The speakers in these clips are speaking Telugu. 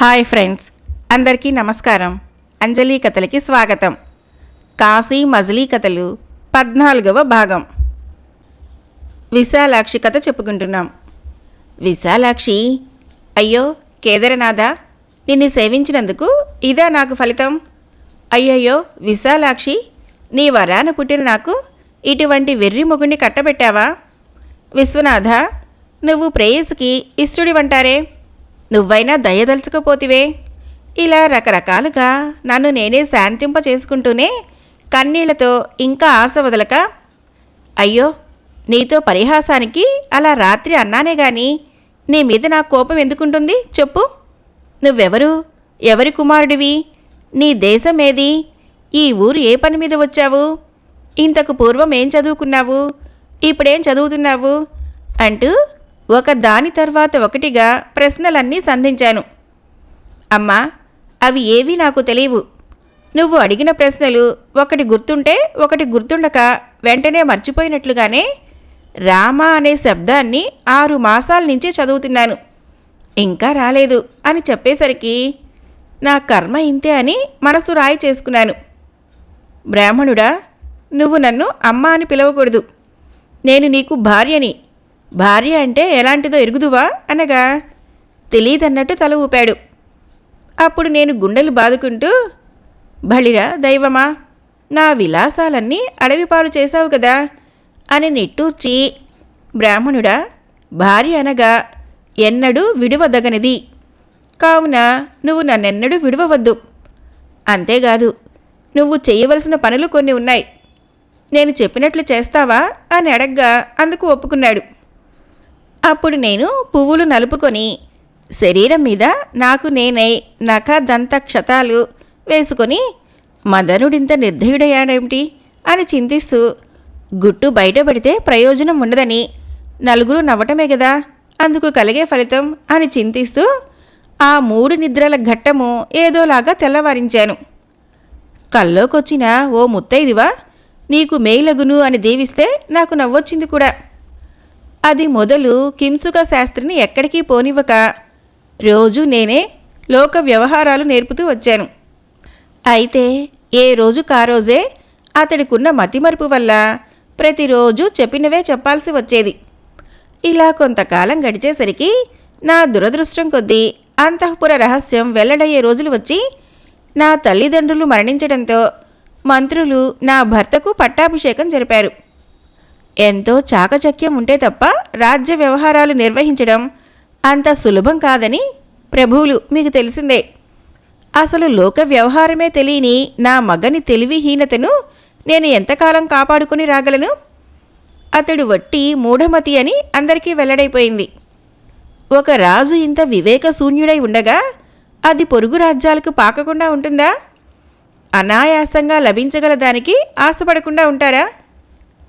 హాయ్ ఫ్రెండ్స్ అందరికీ నమస్కారం. అంజలి కథలకి స్వాగతం. కాశీ మజిలీ కథలు పద్నాలుగవ భాగం. విశాలాక్షి కథ చెప్పుకుంటున్నాం. విశాలాక్షి అయ్యో కేదరనాథ నిన్ను సేవించినందుకు ఇదా నాకు ఫలితం. అయ్యయ్యో విశాలాక్షి నీ వరాన పుట్టిన నాకు ఇటువంటి వెర్రి మొగుణ్ణి కట్టబెట్టావా? విశ్వనాథ నువ్వు ప్రేయసికి ఇష్టడివంటారే? నువ్వైనా దయదలుచుకపోతివే ఇలా రకరకాలుగా నన్ను నేనే శాంతింప చేసుకుంటూనే కన్నీళ్ళతో ఇంకా ఆశ వదలక అయ్యో నీతో పరిహాసానికి అలా రాత్రి అన్నానే గాని నీ మీద నా కోపం ఎందుకుంటుంది చెప్పు. నువ్వెవరు? ఎవరి కుమారుడివి? నీ దేశం ఏది ఈ ఊరు ఏ పని మీద వచ్చావు? ఇంతకు పూర్వం ఏం చదువుకున్నావు? ఇప్పుడేం చదువుతున్నావు? అంటూ ఒక దాని తర్వాత ఒకటిగా ప్రశ్నలన్నీ సంధించాను. అమ్మా అవి ఏవీ నాకు తెలియవు. నువ్వు అడిగిన ప్రశ్నలు ఒకటి గుర్తుంటే ఒకటి గుర్తుండక వెంటనే మర్చిపోయినట్లుగానే రామ అనే శబ్దాన్ని ఆరు మాసాల నుంచే చదువుతున్నాను. ఇంకా రాలేదు అని చెప్పేసరికి నా కర్మ ఇంతే అని మనసు రాయి చేసుకున్నాను. బ్రాహ్మణుడా నువ్వు నన్ను అమ్మ అని పిలవకూడదు. నేను నీకు భార్యని భార్య అంటే ఎలాంటిదో ఎరుగుదువా? అనగా తెలీదన్నట్టు తల ఊపాడు. అప్పుడు నేను గుండెలు బాదుకుంటూ బళిరా దైవమా నా విలాసాలన్నీ అడవిపాలు చేశావు కదా అని నిట్టూర్చి బ్రాహ్మణుడా భార్య అనగా ఎన్నడూ విడువదగనిది. కావున నువ్వు నన్నెన్నడూ విడవవద్దు. అంతేకాదు నువ్వు చేయవలసిన పనులు కొన్ని ఉన్నాయి. నేను చెప్పినట్లు చేస్తావా? అని అడగ్గా అందుకు ఒప్పుకున్నాడు. అప్పుడు నేను పువ్వులు నలుపుకొని శరీరం మీద నాకు నేనై నఖ దంత క్షతాలు వేసుకొని మదనుడింత నిర్దయుడయ్యాడేమిటి అని చింతిస్తూ గుట్టు బయటపడితే ప్రయోజనం ఉండదని నలుగురు నవ్వటమే కదా అందుకు కలిగే ఫలితం అని చింతిస్తూ ఆ మూడు నిద్రల ఘట్టము ఏదోలాగా తెల్లవారించాను. కల్లోకొచ్చిన ఓ ముత్తైదివా నీకు మేలగును అని దీవిస్తే నాకు నవ్వొచ్చింది కూడా. అది మొదలు కింసుక శాస్త్రిని ఎక్కడికి పోనివ్వక రోజు నేనే లోక వ్యవహారాలు నేర్పుతూ వచ్చాను. అయితే ఏ రోజు కారోజే అతడికున్న మతిమరుపు వల్ల ప్రతిరోజు చెప్పినవే చెప్పాల్సి వచ్చేది. ఇలా కొంతకాలం గడిచేసరికి నా దురదృష్టం కొద్దీ అంతఃపుర రహస్యం వెల్లడయ్యే రోజులు వచ్చి నా తల్లిదండ్రులు మరణించడంతో మంత్రులు నా భర్తకు పట్టాభిషేకం జరిపారు. ఎంతో చాకచక్యం ఉంటే తప్ప రాజ్య వ్యవహారాలు నిర్వహించడం అంత సులభం కాదని ప్రభువులు మీకు తెలిసిందే. అసలు లోక వ్యవహారమే తెలియని నా మగని తెలివిహీనతను నేను ఎంతకాలం కాపాడుకుని రాగలను? అతడు వట్టి మూఢమతి అని అందరికీ వెల్లడైపోయింది. ఒక రాజు ఇంత వివేకశూన్యుడై ఉండగా అది పొరుగు రాజ్యాలకు పాకకుండా ఉంటుందా? అనాయాసంగా లభించగల దానికి ఆశపడకుండా ఉంటారా?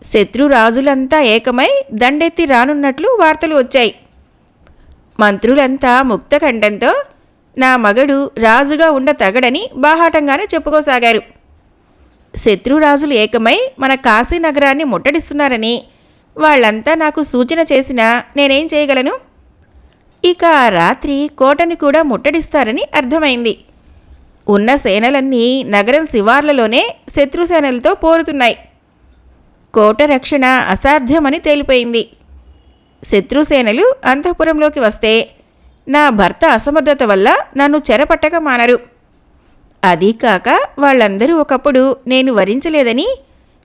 శత్రు రాజులంతా ఏకమై దండెత్తి రానున్నట్లు వార్తలు వచ్చాయి. మంత్రులంతా ముక్తఖండంతో నా మగడు రాజుగా ఉండ తగడని బాహాటంగానే చెప్పుకోసాగారు. శత్రురాజులు ఏకమై మన కాశీ నగరాన్ని ముట్టడిస్తున్నారని వాళ్ళంతా నాకు సూచన చేసినా నేనేం చేయగలను? ఇక ఆ రాత్రి కోటని కూడా ముట్టడిస్తారని అర్థమైంది. ఉన్న సేనలన్నీ నగరం శివార్లలోనే శత్రుసేనలతో పోరుతున్నాయి. కోట రక్షణ అసాధ్యమని తేలిపోయింది. శత్రుసేనలు అంతఃపురంలోకి వస్తే నా భర్త అసమర్థత వల్ల నన్ను చెరపట్టక మానరు. అదీ కాక వాళ్ళందరూ ఒకప్పుడు నేను వరించలేదని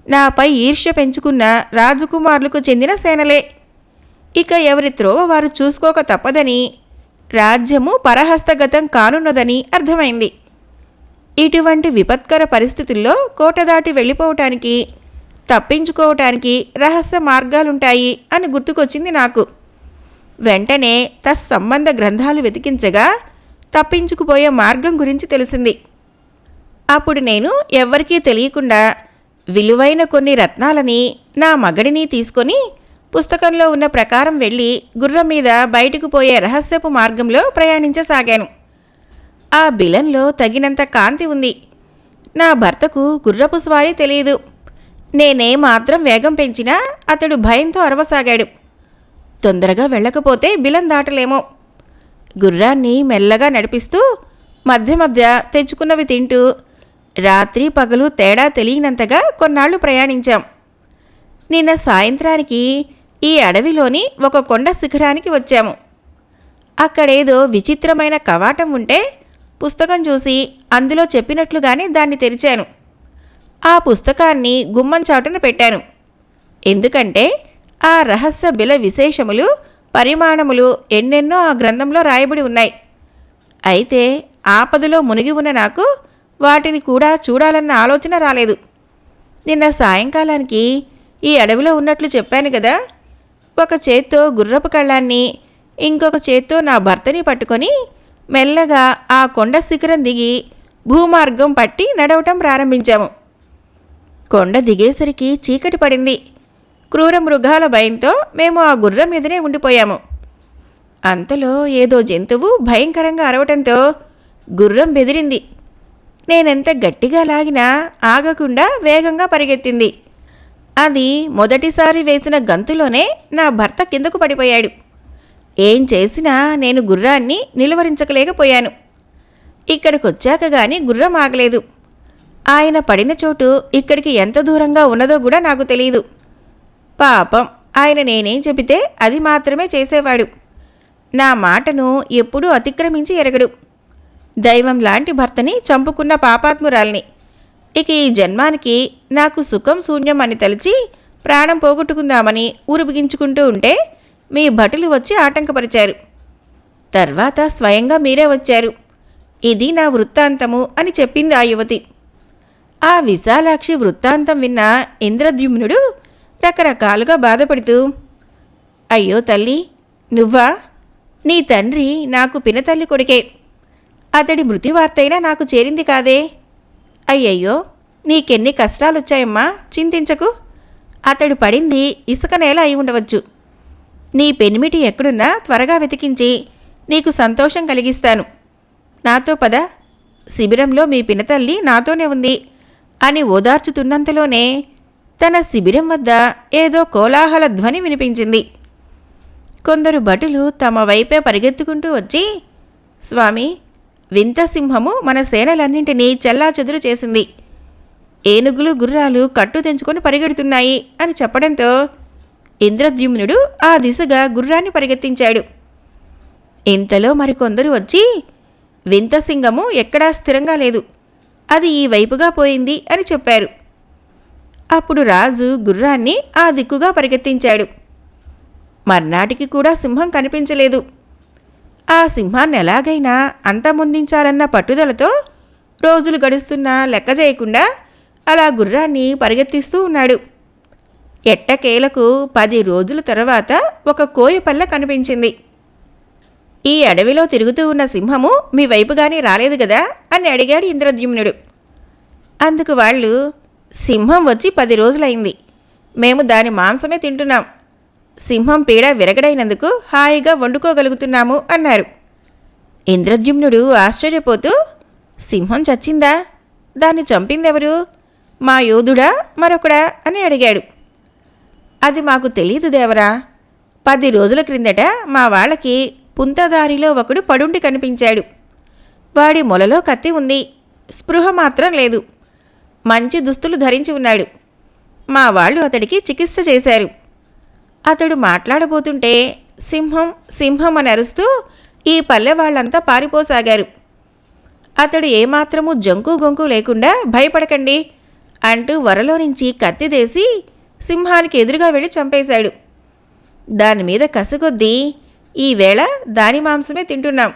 నాపై ఈర్ష్య పెంచుకున్న రాజకుమారులకు చెందిన సేనలే. ఇక ఎవరి త్రోవ వారు చూసుకోక తప్పదని రాజ్యము పరహస్తగతం కానున్నదని అర్థమైంది. ఇటువంటి విపత్కర పరిస్థితుల్లో కోట దాటి వెళ్ళిపోవటానికి తప్పించుకోవటానికి రహస్య మార్గాలుంటాయి అని గుర్తుకొచ్చింది నాకు. వెంటనే తత్సంబంధ గ్రంథాలు వెతికించగా తప్పించుకుపోయే మార్గం గురించి తెలిసింది. అప్పుడు నేను ఎవ్వరికీ తెలియకుండా విలువైన కొన్ని రత్నాలని నా మగడిని తీసుకొని పుస్తకంలో ఉన్న ప్రకారం వెళ్ళి గుర్రం మీద బయటకు పోయే రహస్యపు మార్గంలో ప్రయాణించసాగాను. ఆ బిలంలో తగినంత కాంతి ఉంది. నా భర్తకు గుర్రపు స్వారీ తెలియదు. నేనే మాత్రం వేగం పెంచినా అతడు భయంతో అరవసాగాడు. తొందరగా వెళ్ళకపోతే బిలం దాటలేమో. గుర్రాన్ని మెల్లగా నడిపిస్తూ మధ్య మధ్య తెచ్చుకున్నవి తింటూ రాత్రి పగలు తేడా తెలియనంతగా కొన్నాళ్ళు ప్రయాణించాం. నిన్న సాయంత్రానికి ఈ అడవిలోని ఒక కొండ శిఖరానికి వచ్చాము. అక్కడేదో విచిత్రమైన కవాటం ఉంటే పుస్తకం చూసి అందులో చెప్పినట్లుగానే దాన్ని తెరిచాను. ఆ పుస్తకాన్ని గుమ్మం చాటున పెట్టాను. ఎందుకంటే ఆ రహస్య బిల విశేషములు పరిమాణములు ఎన్నెన్నో ఆ గ్రంథంలో రాయబడి ఉన్నాయి. అయితే ఆపదలో మునిగి ఉన్న నాకు వాటిని కూడా చూడాలన్న ఆలోచన రాలేదు. నిన్న సాయంకాలానికి ఈ అడవిలో ఉన్నట్లు చెప్పాను కదా ఒక చేత్తో గుర్రపు కళ్ళాన్ని ఇంకొక చేత్తో నా భర్తని పట్టుకొని మెల్లగా ఆ కొండ శిఖరం దిగి భూమార్గం పట్టి నడవటం ప్రారంభించాము. కొండ దిగేసరికి చీకటి పడింది. క్రూర మృగాల భయంతో మేము ఆ గుర్రం మీదనే ఉండిపోయాము. అంతలో ఏదో జంతువు భయంకరంగా అరవటంతో గుర్రం బెదిరింది. నేనెంత గట్టిగా లాగినా ఆగకుండా వేగంగా పరిగెత్తింది. అది మొదటిసారి వేసిన గంతులోనే నా భర్త కిందకు పడిపోయాడు. ఏం చేసినా నేను గుర్రాన్ని నిలువరించకలేకపోయాను. ఇక్కడికొచ్చాక గాని గుర్రం ఆగలేదు. ఆయన పడిన చోటు ఇక్కడికి ఎంత దూరంగా ఉన్నదో కూడా నాకు తెలియదు పాపం ఆయన నేనేం చెబితే అది మాత్రమే చేసేవాడు. నా మాటను ఎప్పుడూ అతిక్రమించి ఎరగడు. దైవం లాంటి భర్తని చంపుకున్న పాపాత్మురాల్ని. ఇక ఈ జన్మానికి నాకు సుఖం శూన్యం అని తలిచి ప్రాణం పోగొట్టుకుందామని ఊరుబిగించుకుంటూ ఉంటే మీ భటులు వచ్చి ఆటంకపరిచారు. తర్వాత స్వయంగా మీరే వచ్చారు. ఇది నా వృత్తాంతము అని చెప్పింది ఆ యువతి. ఆ విశాలాక్షి వృత్తాంతం విన్న ఇంద్రద్యుమ్నుడు రకరకాలుగా బాధపడుతూ అయ్యో తల్లి నువ్వా? నీ తండ్రి నాకు పినతల్లి కొడుకే. అతడి మృతివార్తైనా నాకు చేరింది కాదే. అయ్యయ్యో నీకెన్ని కష్టాలొచ్చాయమ్మా చింతించకు. అతడు పడింది ఇసుక నేల అయి ఉండవచ్చు. నీ పెనిమిటి ఎక్కడున్నా త్వరగా వెతికించి నీకు సంతోషం కలిగిస్తాను. నాతో పద. శిబిరంలో మీ పినతల్లి నాతోనే ఉంది. అని ఓదార్చుతున్నంతలోనే తన శిబిరం వద్ద ఏదో కోలాహల ధ్వని వినిపించింది. కొందరు భటులు తమ వైపే పరిగెత్తుకుంటూ వచ్చి స్వామి వింత సింహము మన సేనలన్నింటినీ చెల్లాచెదురు చేసింది. ఏనుగులు గుర్రాలు కట్టు తెంచుకొని పరిగెడుతున్నాయి అని చెప్పడంతో ఇంద్రద్యుమ్నుడు ఆ దిశగా గుర్రాన్ని పరిగెత్తించాడు. ఇంతలో మరికొందరు వచ్చి వింతసింహము ఎక్కడా స్థిరంగా లేదు. అది ఈ వైపుగా పోయింది అని చెప్పారు. అప్పుడు రాజు గుర్రాన్ని ఆ దిక్కుగా పరిగెత్తించాడు. మర్నాటికి కూడా సింహం కనిపించలేదు. ఆ సింహాన్ని ఎలాగైనా అంతమొందించాలన్న పట్టుదలతో రోజులు గడుస్తున్నా లెక్క చేయకుండా అలా గుర్రాన్ని పరిగెత్తిస్తూ ఉన్నాడు. ఎట్టకేలకు పది రోజుల తర్వాత ఒక కోయపల్ల కనిపించింది. ఈ అడవిలో తిరుగుతూ ఉన్న సింహము మీ వైపుగానే రాలేదు కదా? అని అడిగాడు ఇంద్రద్యుమ్నుడు. అందుకు వాళ్ళు సింహం వచ్చి పది రోజులైంది. మేము దాని మాంసమే తింటున్నాం. సింహం పీడ విరగడైనందుకు హాయిగా వండుకోగలుగుతున్నాము అన్నారు. ఇంద్రద్యుమ్నుడు ఆశ్చర్యపోతూ సింహం చచ్చిందా? దాన్ని చంపిందెవరు? మా యోధుడా మరొకడా? అని అడిగాడు. అది మాకు తెలియదు దేవరా. పది రోజుల క్రిందట మా వాళ్ళకి పుంతదారిలో ఒకడు పడుండి కనిపించాడు. వాడి మొలలో కత్తి ఉంది. స్పృహ మాత్రం లేదు. మంచి దుస్తులు ధరించి ఉన్నాడు. మా వాళ్ళు అతడికి చికిత్స చేశారు. అతడు మాట్లాడబోతుంటే సింహం సింహం అని అరుస్తూ ఈ పల్లె వాళ్ళంతా పారిపోసాగారు. అతడు ఏమాత్రము జంకు గొంకు లేకుండా భయపడకండి అంటూ వరలో నుంచి కత్తిదేసి సింహానికి ఎదురుగా వెళ్ళి చంపేశాడు. దాని మీద ఈవేళ దాని మాంసమే తింటున్నాం.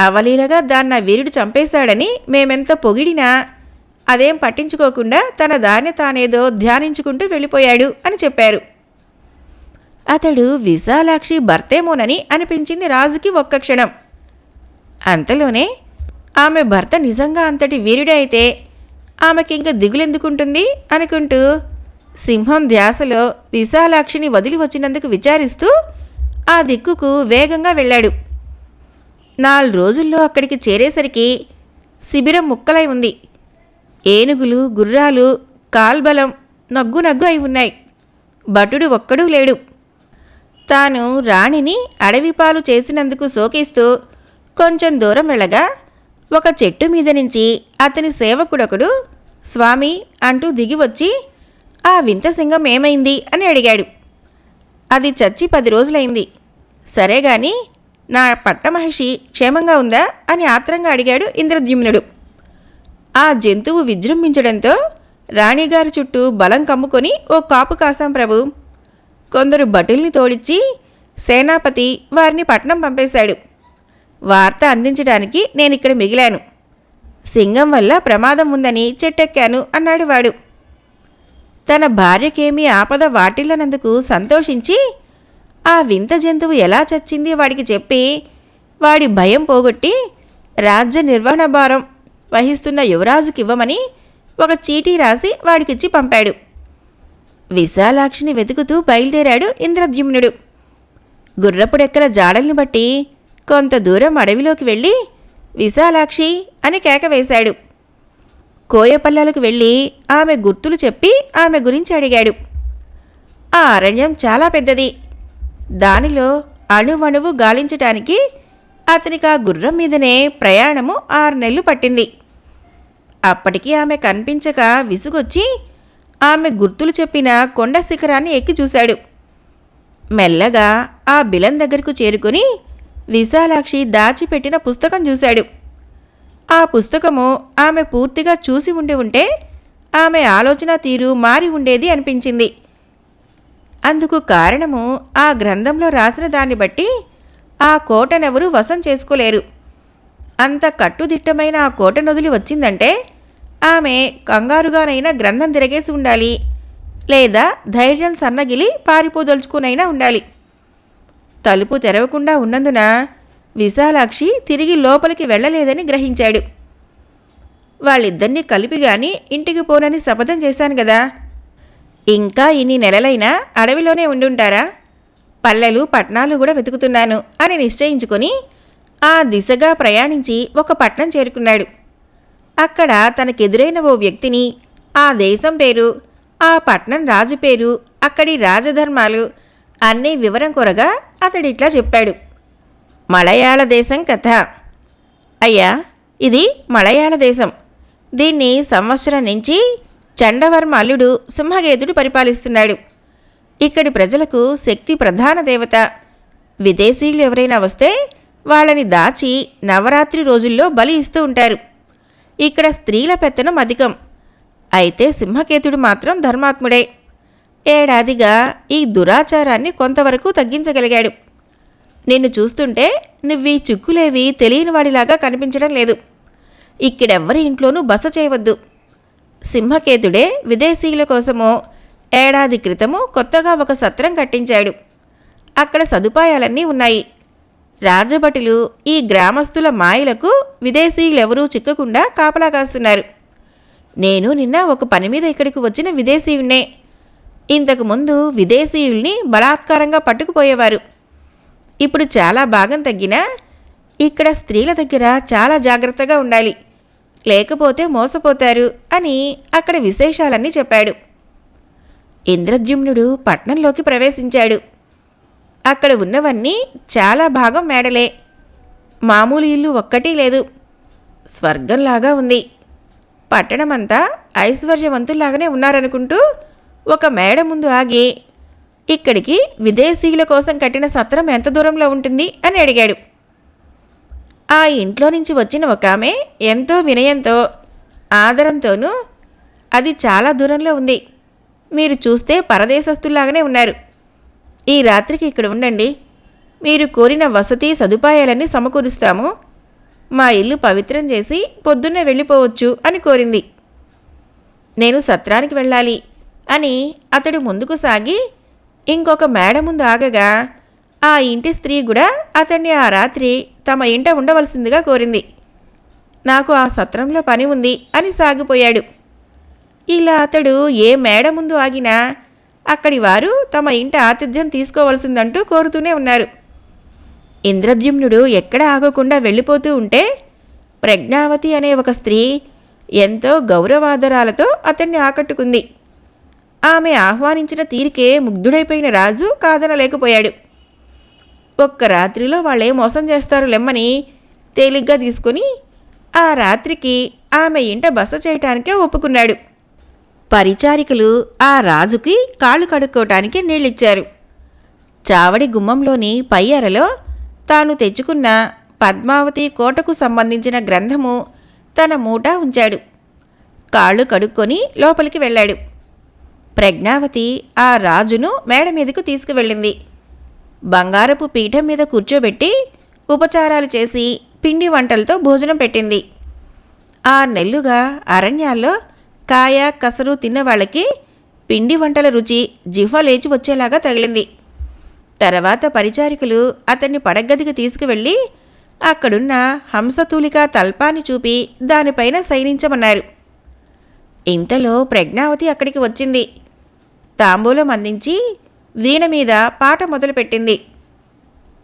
అవలీలగా దాన్న వీరుడు చంపేశాడని మేమెంత పొగిడినా అదేం పట్టించుకోకుండా తన దాన్ని తానేదో ధ్యానించుకుంటూ వెళ్ళిపోయాడు అని చెప్పారు. అతడు విశాలాక్షి భర్తేమోనని అనిపించింది రాజుకి ఒక్క క్షణం. అంతలోనే ఆమె భర్త నిజంగా అంతటి వీరుడే అయితే ఆమెకింక దిగులెందుకుంటుంది అనుకుంటూ సింహం ధ్యాసలో విశాలాక్షిని వదిలి వచ్చినందుకు విచారిస్తూ ఆ దిక్కుకు వేగంగా వెళ్ళాడు. నాలుగు రోజుల్లో అక్కడికి చేరేసరికి శిబిరం ముక్కలై ఉంది. ఏనుగులు గుర్రాలు కాల్బలం నగ్గు నగ్గు అయి ఉన్నాయి. భటుడు ఒక్కడూ లేడు. తాను రాణిని అడవిపాలు చేసినందుకు శోకిస్తూ కొంచెం దూరం వెళ్ళగా ఒక చెట్టు మీద నుంచి అతని సేవకుడొకడు స్వామి అంటూ దిగి వచ్చి ఆ వింత సింగం ఏమైంది? అని అడిగాడు. అది చచ్చి పది రోజులైంది. సరే గాని నా పట్టమహిషి క్షేమంగా ఉందా? అని ఆత్రంగా అడిగాడు ఇంద్రద్యుమ్నుడు. ఆ జంతువు విజృంభించడంతో రాణిగారి చుట్టూ బలం కమ్ముకొని ఓ కాపు కాసాం ప్రభు. కొందరు భటుల్ని తోడిచ్చి సేనాపతి వారిని పట్నం పంపేశాడు. వార్త అందించడానికి నేనిక్కడ మిగిలాను. సింగం వల్ల ప్రమాదం ఉందని చెట్టెక్కాను అన్నాడు వాడు. తన భార్యకేమీ ఆపద వాటిల్లనందుకు సంతోషించి ఆ వింత జంతువు ఎలా చచ్చింది వాడికి చెప్పి వాడి భయం పోగొట్టి రాజ్య నిర్వహణ భారం వహిస్తున్న యువరాజుకి ఇవ్వమని ఒక చీటీ రాసి వాడికిచ్చి పంపాడు. విశాలాక్షిని వెతుకుతూ బయలుదేరాడు ఇంద్రద్యుమ్నుడు. గుర్రపుడెక్కల జాడల్ని బట్టి కొంత దూరం అడవిలోకి వెళ్ళి విశాలాక్షి అని కేక వేశాడు. కోయపల్లెలకు వెళ్ళి ఆమె గుర్తులు చెప్పి ఆమె గురించి అడిగాడు. ఆ అరణ్యం చాలా పెద్దది. దానిలో అణువణువు గాలించటానికి అతనికి ఆ గుర్రం మీదనే ప్రయాణము ఆరు నెలలు పట్టింది. అప్పటికి ఆమె కనిపించక విసుగొచ్చి ఆమె గుర్తులు చెప్పిన కొండ శిఖరాన్ని ఎక్కి చూశాడు. మెల్లగా ఆ బిలం దగ్గరకు చేరుకుని విశాలాక్షి దాచిపెట్టిన పుస్తకం చూశాడు. ఆ పుస్తకము ఆమె పూర్తిగా చూసి ఉండి ఉంటే ఆమె ఆలోచన తీరు మారి ఉండేది అనిపించింది. అందుకు కారణము ఆ గ్రంథంలో రాసిన దాన్ని బట్టి ఆ కోటనెవరూ వశం చేసుకోలేరు. అంత కట్టుదిట్టమైన ఆ కోట నదులు వచ్చిందంటే ఆమె కంగారుగానైనా గ్రంథం తిరగేసి ఉండాలి లేదా ధైర్యం సన్నగిలి పారిపోదలుచుకునైనా ఉండాలి. తలుపు తెరవకుండా ఉన్నందున విశాలాక్షి తిరిగి లోపలికి వెళ్ళలేదని గ్రహించాడు. వాళ్ళిద్దరినీ కలిపి గాని ఇంటికి పోనని శపథం చేశాను కదా ఇంకా ఇన్ని నెలలైనా అడవిలోనే ఉండుంటారా? పల్లెలు పట్నాలు కూడా వెతుకుతున్నాను అని నిశ్చయించుకొని ఆ దిశగా ప్రయాణించి ఒక పట్నం చేరుకున్నాడు. అక్కడ తనకెదురైన ఓ వ్యక్తిని ఆ దేశం పేరు ఆ పట్నం రాజు పేరు అక్కడి రాజధర్మాలు అన్నీ వివరం కొరగా అతడిట్లా చెప్పాడు. మలయాళ దేశం కథ. అయ్యా ఇది మలయాళ దేశం. దీన్ని సంవత్సరం నుంచి చండవర్మ అల్లుడు సింహగేతుడు పరిపాలిస్తున్నాడు. ఇక్కడి ప్రజలకు శక్తి ప్రధాన దేవత. విదేశీయులు ఎవరైనా వస్తే వాళ్ళని దాచి నవరాత్రి రోజుల్లో బలి ఇస్తూ ఉంటారు. ఇక్కడ స్త్రీల పెత్తనం అధికం. అయితే సింహకేతుడు మాత్రం ధర్మాత్ముడే. ఏడాదిగా ఈ దురాచారాన్ని కొంతవరకు తగ్గించగలిగాడు. నిన్ను చూస్తుంటే నువ్వి చిక్కులేవి తెలియనివాడిలాగా కనిపించడం లేదు. ఇక్కడెవ్వరి ఇంట్లోనూ బస చేయవద్దు. సింహకేతుడే విదేశీయుల కోసమో ఏడాది క్రితము కొత్తగా ఒక సత్రం కట్టించాడు. అక్కడ సదుపాయాలన్నీ ఉన్నాయి. రాజభటులు ఈ గ్రామస్తుల మాయలకు విదేశీయులెవరూ చిక్కకుండా కాపలా కాస్తున్నారు. నేను నిన్న ఒక పని మీద ఇక్కడికి వచ్చిన విదేశీయుణ్ణే. ఇంతకుముందు విదేశీయుల్ని బలాత్కారంగా పట్టుకుపోయేవారు. ఇప్పుడు చాలా భాగం తగ్గినా ఇక్కడ స్త్రీల దగ్గర చాలా జాగ్రత్తగా ఉండాలి. లేకపోతే మోసపోతారు అని అక్కడ విశేషాలన్నీ చెప్పాడు. ఇంద్రద్యుమ్నుడు పట్నంలోకి ప్రవేశించాడు. అక్కడ ఉన్నవన్నీ చాలా భాగం మేడలే. మామూలు ఇల్లు ఒక్కటీ లేదు. స్వర్గంలాగా ఉంది. పట్టణమంతా ఐశ్వర్యవంతుల్లాగానే ఉన్నారనుకుంటూ ఒక మేడ ముందు ఆగి ఇక్కడికి విదేశీయుల కోసం కట్టిన సత్రం ఎంత దూరంలో ఉంటుంది అని అడిగాడు. ఆ ఇంట్లో నుంచి వచ్చిన ఒక ఆమె ఎంతో వినయంతో ఆదరంతోనూ అది చాలా దూరంలో ఉంది. మీరు చూస్తే పరదేశస్తుల్లాగానే ఉన్నారు. ఈ రాత్రికి ఇక్కడ ఉండండి. మీరు కోరిన వసతి సదుపాయాలన్నీ సమకూరుస్తాము. మా ఇల్లు పవిత్రం చేసి పొద్దున్నే వెళ్ళిపోవచ్చు అని కోరింది. నేను సత్రానికి వెళ్ళాలి అని అతడు ముందుకు సాగి ఇంకొక మేడ ముందు ఆగగా. ఆ ఇంటి స్త్రీ కూడా అతన్ని ఆ రాత్రి తమ ఇంట ఉండవలసిందిగా కోరింది. నాకు ఆ సత్రంలో పని ఉంది అని సాగిపోయాడు. ఇలా అతడు ఏ మేడ ముందు ఆగినా అక్కడి వారు తమ ఇంట ఆతిథ్యం తీసుకోవలసిందంటూ కోరుతూనే ఉన్నారు. ఇంద్రద్యుమ్నుడు ఎక్కడ ఆగకుండా వెళ్ళిపోతూ ఉంటే ప్రజ్ఞావతి అనే ఒక స్త్రీ ఎంతో గౌరవాదరాలతో అతన్ని ఆకట్టుకుంది. ఆమె ఆహ్వానించిన తీరికే ముగ్ధుడైపోయిన రాజు కాదనలేకపోయాడు. ఒక్క రాత్రిలో వాళ్ళే మోసం చేస్తారు లెమ్మని తేలిగ్గా తీసుకుని ఆ రాత్రికి ఆమె ఇంట బస చేయటానికే ఒప్పుకున్నాడు. పరిచారికలు ఆ రాజుకి కాళ్ళు కడుక్కోవటానికి నీళ్ళిచ్చారు. చావడి గుమ్మంలోని పై అరలో తాను తెచ్చుకున్న పద్మావతి కోటకు సంబంధించిన గ్రంథము తన మూట ఉంచాడు. కాళ్ళు కడుక్కొని లోపలికి వెళ్ళాడు. ప్రజ్ఞావతి ఆ రాజును మేడ మీదకు తీసుకువెళ్ళింది. బంగారపు పీఠం మీద కూర్చోబెట్టి ఉపచారాలు చేసి పిండి వంటలతో భోజనం పెట్టింది. ఆ నెల్లుగా అరణ్యాల్లో కాయ కసరు తిన్న వాళ్ళకి పిండి వంటల రుచి జిహ్వ లేచి వచ్చేలాగా తగిలింది. తర్వాత పరిచారికలు అతన్ని పడగదికి తీసుకువెళ్ళి అక్కడున్న హంసతూలిక తల్పాన్ని చూపి దానిపైన శయనించమన్నారు. ఇంతలో ప్రజ్ఞావతి అక్కడికి వచ్చింది. తాంబూలం అందించి వీణ మీద పాట మొదలుపెట్టింది.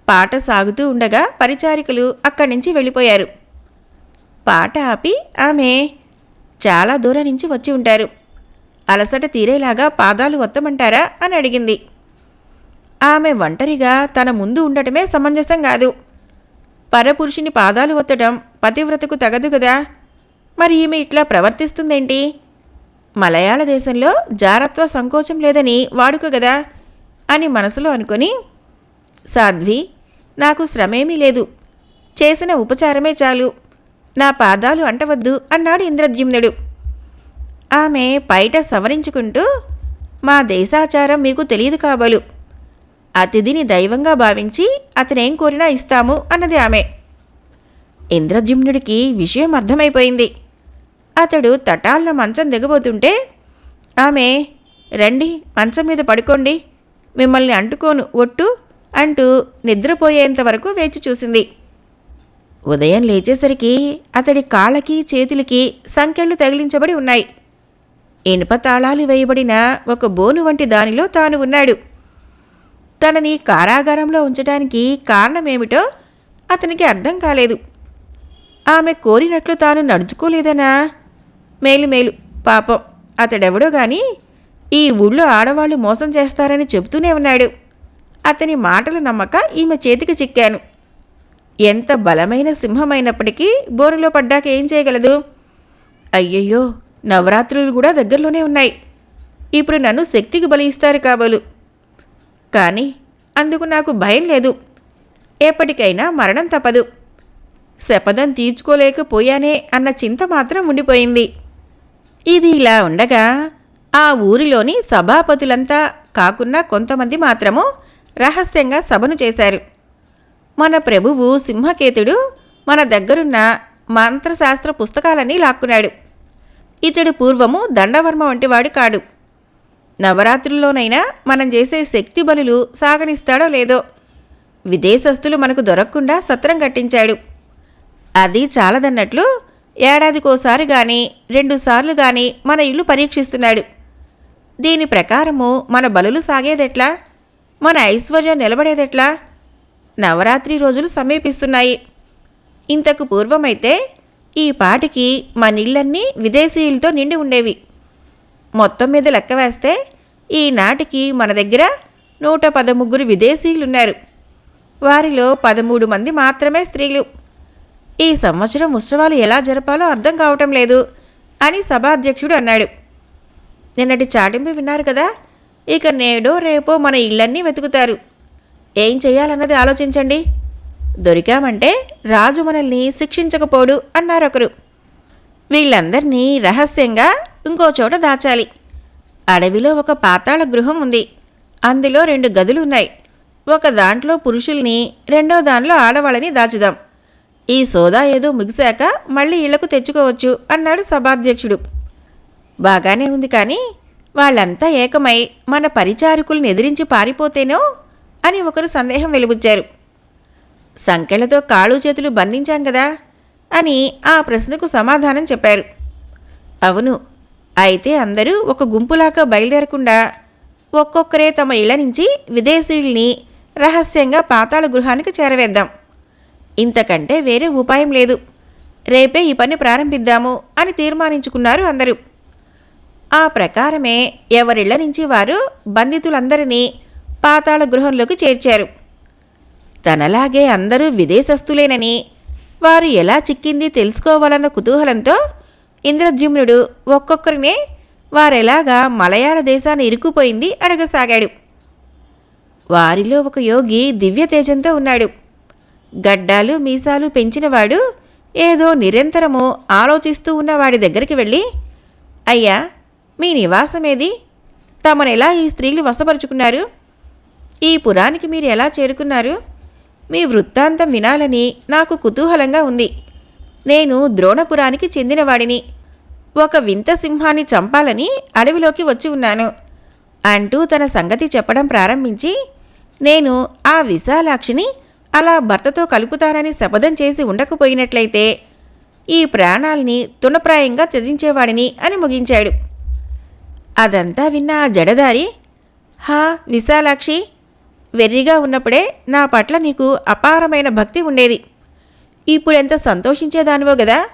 పాట సాగుతూ ఉండగా పరిచారికలు అక్కడి నుంచి వెళ్ళిపోయారు. పాట ఆపి ఆమె చాలా దూరం నుంచి వచ్చి ఉంటారు. అలసట తీరేలాగా పాదాలు వత్తమంటారా అని అడిగింది. ఆమె ఒంటరిగా తన ముందు ఉండటమే సమంజసం కాదు. పరపురుషుని పాదాలు ఒత్తడం పతివ్రతకు తగదు కదా మరి ఈమె ఇట్లా ప్రవర్తిస్తుందేంటి? మలయాళ దేశంలో జారత్వ సంకోచం లేదని వాడుక గదా అని మనసులో అనుకొని సాధ్వి నాకు శ్రమేమీ లేదు. చేసిన ఉపచారమే చాలు. నా పాదాలు అంటవద్దు అన్నాడు ఇంద్రద్యుమ్నుడు. ఆమె పైట సవరించుకుంటూ మా దేశాచారం మీకు తెలియదు కాబలు. అతిథిని దైవంగా భావించి అతనేం కోరినా ఇస్తాము అన్నది ఆమె. ఇంద్రద్యుమ్నుడికి విషయం అర్థమైపోయింది. అతడు తటాలన మంచం దిగబోతుంటే ఆమె రండి మంచం మీద పడుకోండి. మిమ్మల్ని అంటుకోను ఒట్టు అంటూ నిద్రపోయేంత వరకు వేచి చూసింది. ఉదయం లేచేసరికి అతడి కాళ్ళకి చేతులకి సంఖ్యలు తగిలించబడి ఉన్నాయి. ఇనుప తాళాలు వేయబడిన ఒక బోను వంటి దానిలో తాను ఉన్నాడు. తనని కారాగారంలో ఉంచడానికి కారణమేమిటో అతనికి అర్థం కాలేదు. ఆమె కోరినట్లు తాను నడుచుకోలేదనా? మేలు మేలు. పాపం అతడెవడో కానీ ఈ ఊళ్ళో ఆడవాళ్ళు మోసం చేస్తారని చెబుతూనే ఉన్నాడు. అతని మాటలు నమ్మక ఈమె చేతికి చిక్కాను. ఎంత బలమైన సింహమైనప్పటికీ బోరులో పడ్డాక ఏం చేయగలదు? అయ్యయ్యో నవరాత్రులు కూడా దగ్గరలోనే ఉన్నాయి. ఇప్పుడు నన్ను శక్తికి బలి ఇస్తారు కాబోలు. కానీ అందుకు నాకు భయం లేదు. ఎప్పటికైనా మరణం తప్పదు. శపథం తీర్చుకోలేకపోయానే అన్న చింత మాత్రం ఉండిపోయింది. ఇది ఇలా ఉండగా ఆ ఊరిలోని సభాపతులంతా కాకున్నా కొంతమంది మాత్రము రహస్యంగా సభను చేశారు. మన ప్రభువు సింహకేతుడు మన దగ్గరున్న మంత్రశాస్త్ర పుస్తకాలన్నీ లాక్కున్నాడు. ఇతడు పూర్వము దండవర్మ వంటివాడు కాడు. నవరాత్రుల్లోనైనా మనం చేసే శక్తి బలులు సాగనిస్తాడో లేదో విదేశస్తులు మనకు దొరకకుండా సత్రం కట్టించాడు. అది చాలదన్నట్లు ఏడాదికోసారి కానీ రెండుసార్లు కానీ మన ఇల్లు పరీక్షిస్తున్నాడు. దీని ప్రకారము మన బలులు సాగేదెట్లా? మన ఐశ్వర్యం నిలబడేదెట్లా? నవరాత్రి రోజులు సమీపిస్తున్నాయి. ఇంతకు పూర్వమైతే ఈ పాటికి మన ఇళ్ళన్నీ విదేశీయులతో నిండి ఉండేవి. మొత్తం మీద లెక్క వేస్తే ఈనాటికి మన దగ్గర నూట పదముగ్గురు విదేశీయులున్నారు. వారిలో పదమూడు మంది మాత్రమే స్త్రీలు. ఈ సంవత్సరం ఉత్సవాలు ఎలా జరపాలో అర్థం కావటం లేదు అని సభాధ్యక్షుడు అన్నాడు. నిన్నటి చాటింపు విన్నారు కదా? ఇక నేడో రేపో మన ఇళ్ళన్నీ వెతుకుతారు. ఏం చేయాలన్నది ఆలోచించండి. దొరికామంటే రాజు మనల్ని శిక్షించకపోడు అన్నారొకరు. వీళ్ళందరినీ రహస్యంగా ఇంకో చోట దాచాలి. అడవిలో ఒక పాతాళ గృహం ఉంది. అందులో రెండు గదులు ఉన్నాయి. ఒక దాంట్లో పురుషుల్ని రెండో దానిలో ఆడవాళ్ళని దాచుదాం. ఈ సోదా ఏదో ముగిశాక మళ్ళీ ఇళ్ళకు తెచ్చుకోవచ్చు అన్నాడు సభాధ్యక్షుడు. బాగానే ఉంది కానీ వాళ్ళంతా ఏకమై మన పరిచారకుల్ని ఎదిరించి పారిపోతేనో అని ఒకరు సందేహం వెలుబుచ్చారు. సంఖ్యలతో కాళ్ళు చేతులు బంధించాం కదా అని ఆ ప్రశ్నకు సమాధానం చెప్పారు. అవును అయితే అందరూ ఒక గుంపులాగా బయలుదేరకుండా ఒక్కొక్కరే తమ ఇళ్ళ నుంచి విదేశీయుల్ని రహస్యంగా పాతాళ గృహానికి చేరవేద్దాం. ఇంతకంటే వేరే ఉపాయం లేదు. రేపే ఈ పని ప్రారంభిద్దాము అని తీర్మానించుకున్నారు అందరూ. ఆ ప్రకారమే ఎవరిళ్ళ నుంచి వారు బంధితులందరినీ పాతాళ గృహంలోకి చేర్చారు. తనలాగే అందరూ విదేశస్తులేనని వారు ఎలా చిక్కింది తెలుసుకోవాలన్న కుతూహలంతో ఇంద్రద్యుమ్నుడు ఒక్కొక్కరినే వారెలాగా మలయాళ దేశాన్ని ఇరుక్కుపోయింది అడగసాగాడు. వారిలో ఒక యోగి దివ్య తేజంతో ఉన్నాడు. గడ్డాలు మీసాలు పెంచినవాడు ఏదో నిరంతరము ఆలోచిస్తూ ఉన్నవాడి దగ్గరికి వెళ్ళి అయ్యా మీ నివాసమేది తమనెలా ఈ స్త్రీలు వశపరుచుకున్నారు? ఈ పురానికి మీరు ఎలా చేరుకున్నారు? మీ వృత్తాంతం వినాలని నాకు కుతూహలంగా ఉంది. నేను ద్రోణపురానికి చెందినవాడిని. ఒక వింత సింహాన్ని చంపాలని అడవిలోకి వచ్చి ఉన్నాను. అంటూ తన సంగతి చెప్పడం ప్రారంభించి నేను ఆ విశాలాక్షిని అలా భర్తతో కలుపుతానని శపథం చేసి ఉండకపోయినట్లయితే ఈ ప్రాణాల్ని తుణప్రాయంగా త్యజించేవాడిని అని ముగించాడు. అదంతా విన్న ఆ జడదారి హా విశాలాక్షి వెర్రిగా ఉన్నప్పుడే నా పట్ల నీకు అపారమైన భక్తి ఉండేది. ఇప్పుడెంత సంతోషించేదానివో గదా?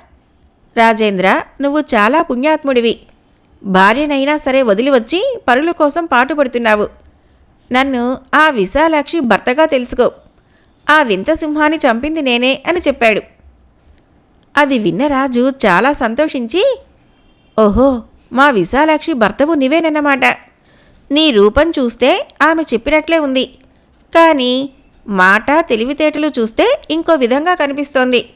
రాజేంద్ర నువ్వు చాలా పుణ్యాత్ముడివి. భార్యనైనా సరే వదిలి వచ్చి పరుల కోసం పాటుపడుతున్నావు. నన్ను ఆ విశాలాక్షి భర్తగా తెలుసుకో. ఆ వింత సింహాన్ని చంపింది నేనే అని చెప్పాడు. అది విన్న రాజు చాలా సంతోషించి ఓహో మా విశాలాక్షి భర్తవు నీవేనన్నమాట. నీ రూపం చూస్తే ఆమె చెప్పినట్లే ఉంది. కానీ మాట తెలివితేటలు చూస్తే ఇంకో విధంగా కనిపిస్తోంది.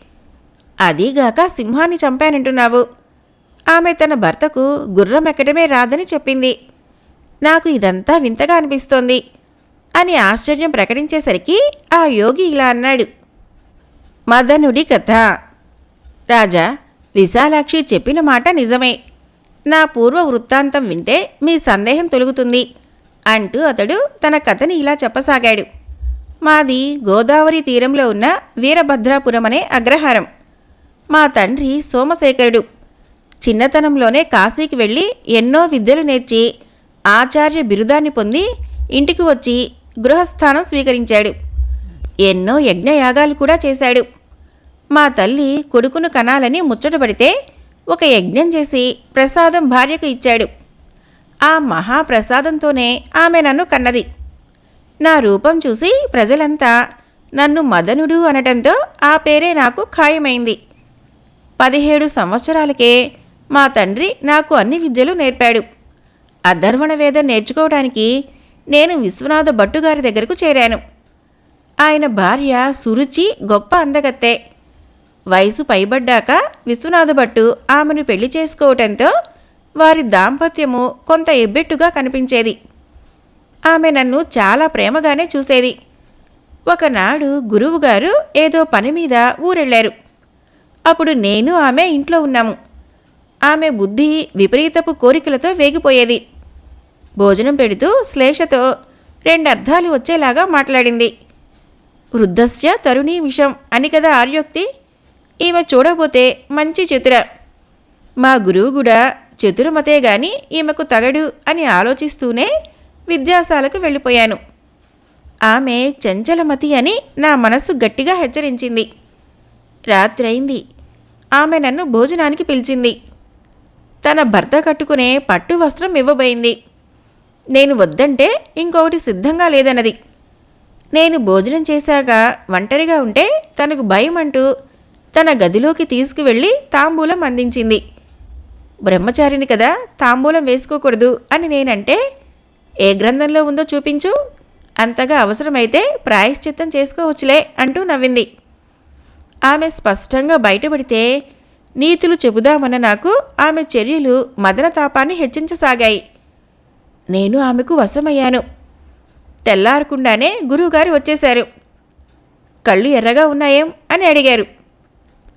అదీగాక సింహాన్ని చంపానంటున్నావు. ఆమె తన భర్తకు గుర్రం ఎక్కడమే రాదని చెప్పింది. నాకు ఇదంతా వింతగా అనిపిస్తోంది. అని ఆశ్చర్యం ప్రకటించేసరికి ఆ యోగి ఇలా అన్నాడు. మదనుడి కథ. రాజా విశాలాక్షి చెప్పిన మాట నిజమే. నా పూర్వ వృత్తాంతం వింటే మీ సందేహం తొలుగుతుంది అంటూ అతడు తన కథని ఇలా చెప్పసాగాడు. మాది గోదావరి తీరంలో ఉన్న వీరభద్రాపురం అనే అగ్రహారం. మా తండ్రి సోమశేఖరుడు. చిన్నతనంలోనే కాశీకి వెళ్ళి ఎన్నో విద్యలు నేర్చి ఆచార్య బిరుదాన్ని పొంది ఇంటికి వచ్చి గృహస్థానం స్వీకరించాడు. ఎన్నో యజ్ఞయాగాలు కూడా చేశాడు. మా తల్లి కొడుకును కనాలని ముచ్చటపడితే ఒక యజ్ఞం చేసి ప్రసాదం భార్యకు ఇచ్చాడు. ఆ మహాప్రసాదంతోనే ఆమె నన్ను కన్నది. నా రూపం చూసి ప్రజలంతా నన్ను మదనుడు అనటంతో ఆ పేరే నాకు ఖాయమైంది. పదిహేడు సంవత్సరాలకే మా తండ్రి నాకు అన్ని విద్యలు నేర్పాడు. అధర్వణ వేదం నేర్చుకోవడానికి నేను విశ్వనాథ భట్టుగారి దగ్గరకు చేరాను. ఆయన భార్య సురుచి గొప్ప అందగత్తే. వయసు పైబడ్డాక విశ్వనాథ భట్టు ఆమెను పెళ్ళి చేసుకోవటంతో వారి దాంపత్యము కొంత ఎబ్బెట్టుగా కనిపించేది. ఆమె నన్ను చాలా ప్రేమగానే చూసేది. ఒకనాడు గురువుగారు ఏదో పని మీద ఊరెళ్ళారు. అప్పుడు నేను ఆమె ఇంట్లో ఉన్నాము. ఆమె బుద్ధి విపరీతపు కోరికలతో వేగిపోయేది. భోజనం పెడుతూ శ్లేషతో రెండర్థాలు వచ్చేలాగా మాట్లాడింది. వృద్ధస్య తరుణీ విషం అని కదా ఆర్యోక్తి? ఈమె చూడబోతే మంచి చతుర. మా గురువు కూడా చతురమతే గాని ఈమెకు తగడు అని ఆలోచిస్తూనే విద్యాశాలకు వెళ్ళిపోయాను. ఆమె చంచలమతి అని నా మనస్సు గట్టిగా హెచ్చరించింది. రాత్రైంది ఆమె నన్ను భోజనానికి పిలిచింది. తన భర్త కట్టుకునే పట్టు వస్త్రం ఇవ్వబోయింది. నేను వద్దంటే ఇంకొకటి సిద్ధంగా లేదన్నది. నేను భోజనం చేశాక ఒంటరిగా ఉంటే తనకు భయం అంటూ తన గదిలోకి తీసుకువెళ్ళి తాంబూలం అందించింది. బ్రహ్మచారిని కదా తాంబూలం వేసుకోకూడదు అని నేనంటే ఏ గ్రంథంలో ఉందో చూపించు. అంతగా అవసరమైతే ప్రాయశ్చిత్తం చేసుకోవచ్చులే అంటూ నవ్వింది. ఆమె స్పష్టంగా బయటపడితే నీతులు చెబుదామన్న నాకు ఆమె చర్యలు మదనతాపాన్ని హెచ్చించసాగాయి. నేను ఆమెకు వశమయ్యాను. తెల్లారకుండానే గురువుగారు వచ్చేశారు. కళ్ళు ఎర్రగా ఉన్నాయేం? అని అడిగారు.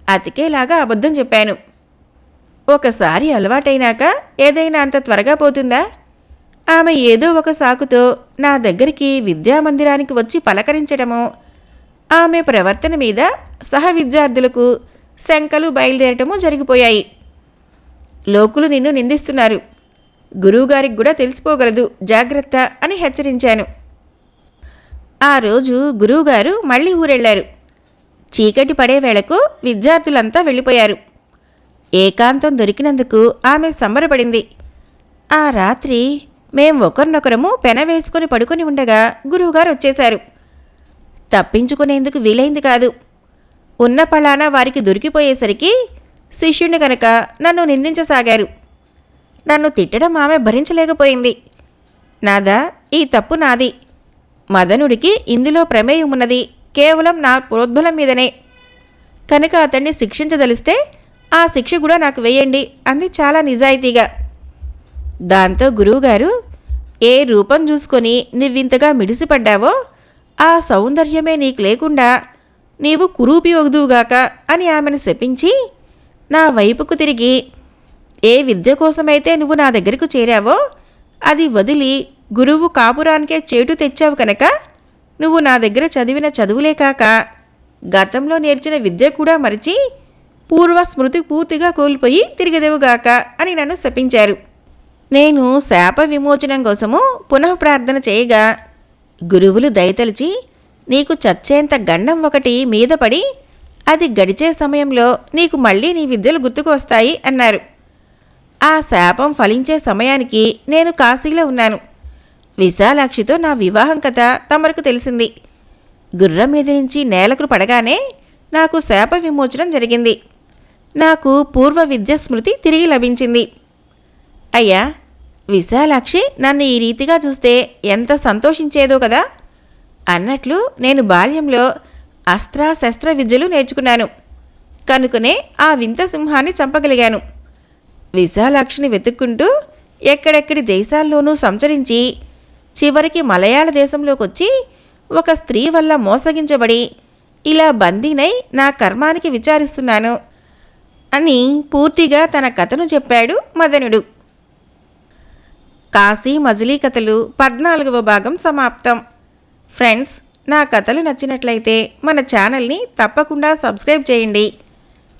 అతికేలాగా అబద్ధం చెప్పాను. ఒకసారి అలవాటైనాక ఏదైనా అంత త్వరగా పోతుందా? ఆమె ఏదో ఒక సాకుతో నా దగ్గరికి విద్యామందిరానికి వచ్చి పలకరించడము ఆమె ప్రవర్తన మీద సహ విద్యార్థులకు శంకలు బయలుదేరటము జరిగిపోయాయి. లోకులు నిన్ను నిందిస్తున్నారు. గురువుగారికి కూడా తెలిసిపోగలదు. జాగ్రత్త అని హెచ్చరించాను. ఆ రోజు గురువుగారు మళ్ళీ ఊరెళ్ళారు చీకటి పడే వేళకు విద్యార్థులంతా వెళ్ళిపోయారు. ఏకాంతం దొరికినందుకు ఆమె సంబరపడింది. ఆ రాత్రి మేం ఒకరినొకరము పెన వేసుకొని పడుకొని ఉండగా గురువుగారు వచ్చేశారు. తప్పించుకునేందుకు వీలైంది కాదు. ఉన్న పళానా వారికి దొరికిపోయేసరికి శిష్యుని కనుక నన్ను నిందించసాగారు. నన్ను తిట్టడం ఆమె భరించలేకపోయింది. నాదా ఈ తప్పు నాది. మదనుడికి ఇందులో ప్రమేయం ఉన్నది. కేవలం నా ప్రోద్బలం మీదనే. కనుక అతన్ని శిక్షించదలిస్తే ఆ శిక్ష కూడా నాకు వేయండి అంది చాలా నిజాయితీగా. దాంతో గురువుగారు ఏ రూపం చూసుకొని నువ్వింతగా మిడిసిపడ్డావో ఆ సౌందర్యమే నీకు లేకుండా నీవు కురూపి ఒగుదువుగాక అని ఆమెను శపించి నా వైపుకు తిరిగి ఏ విద్య కోసమైతే నువ్వు నా దగ్గరకు చేరావో అది వదిలి గురువు కాపురానికే చేటు తెచ్చావు కనుక నువ్వు నా దగ్గర చదివిన చదువులే కాక గతంలో నేర్చిన విద్య కూడా మరిచి పూర్వ స్మృతి పూర్తిగా కోల్పోయి తిరిగదేవుగాక అని నన్ను శపించారు. నేను శాప విమోచనం కోసము పునః ప్రార్థన చేయగా గురువులు దయతలిచి నీకు చచ్చేంత గండం ఒకటి మీద పడి అది గడిచే సమయంలో నీకు మళ్ళీ నీ విద్యలు గుర్తుకు వస్తాయి అన్నారు. ఆ శాపం ఫలించే సమయానికి నేను కాశీలో ఉన్నాను. విశాలాక్షితో నా వివాహం కథ తమరకు తెలిసింది. గుర్రం మీద నుంచి నేలకు పడగానే నాకు శాప విమోచనం జరిగింది. నాకు పూర్వ విద్య స్మృతి తిరిగి లభించింది. అయ్యా విశాలాక్షి నన్ను ఈ రీతిగా చూస్తే ఎంత సంతోషించేదో కదా? అన్నట్లు నేను బాల్యంలో అస్త్రశస్త్ర విద్యలు నేర్చుకున్నాను. కనుకనే ఆ వింత సింహాన్ని చంపగలిగాను. విశాలాక్షిని వెతుక్కుంటూ ఎక్కడెక్కడి దేశాల్లోనూ సంచరించి చివరికి మలయాళ దేశంలోకి వచ్చి ఒక స్త్రీ వల్ల మోసగించబడి ఇలా బందీనై నా కర్మానికి విచారిస్తున్నాను అని పూర్తిగా తన కథను చెప్పాడు మదనుడు. కాశీ మజిలీ కథలు పద్నాలుగవ భాగం సమాప్తం. ఫ్రెండ్స్ నా కథలు నచ్చినట్లయితే మన ఛానల్ని తప్పకుండా సబ్స్క్రైబ్ చేయండి.